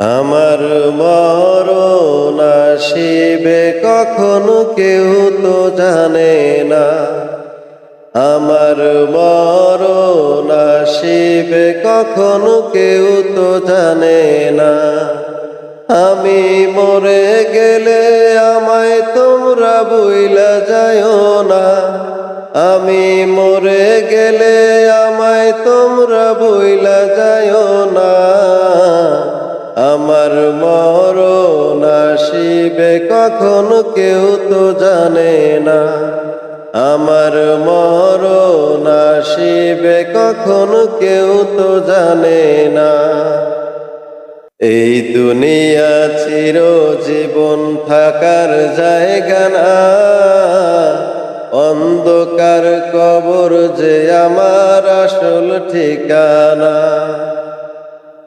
আমার মরণ আসিবে কখনো কেউ তো জানে না। আমার মরণ আসিবে কখনো কেউ তো জানে না। আমি মরে গেলে আমায় তোমরা বইলা যায়ও না। আমি মরে গেলে আমায় তোমরা বইলা যায়ও না। আমার মরণ আসিবে কখনো কেউ তো জানে না। আমার মরণ আসিবে কখনো কেউ তো জানে না। এই দুনিয়া চির জীবন থাকার জায়গা না। অন্ধকার কবর যে আমার আসল ঠিকানা।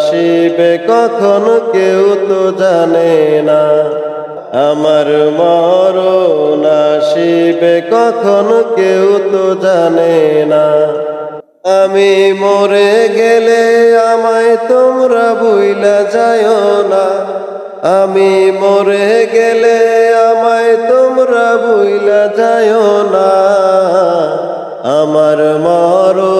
আসিবে কখন কেউ তো জানে না। আমার মরণ আসিবে কখনো কেউ তো জানে না। আমি মরে গেলে আমায় তোমরা বইলা যায় না। আমি মরে গেলে আমায় তোমরা বইলা যায়ও না। আমার মরণ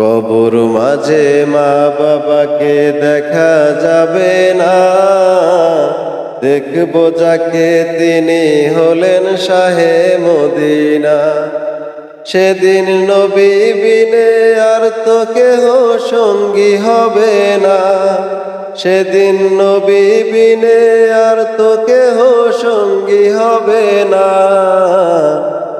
কবর মাঝে মা বাবাকে দেখা যাবে না। দেখব যাকে তিনি হলেন শাহে মদিনা। সেদিন নবী বিনে আর তো কেহ সঙ্গী হবে না। সেদিন নবী বিনে আর তো কেহ সঙ্গী হবে না।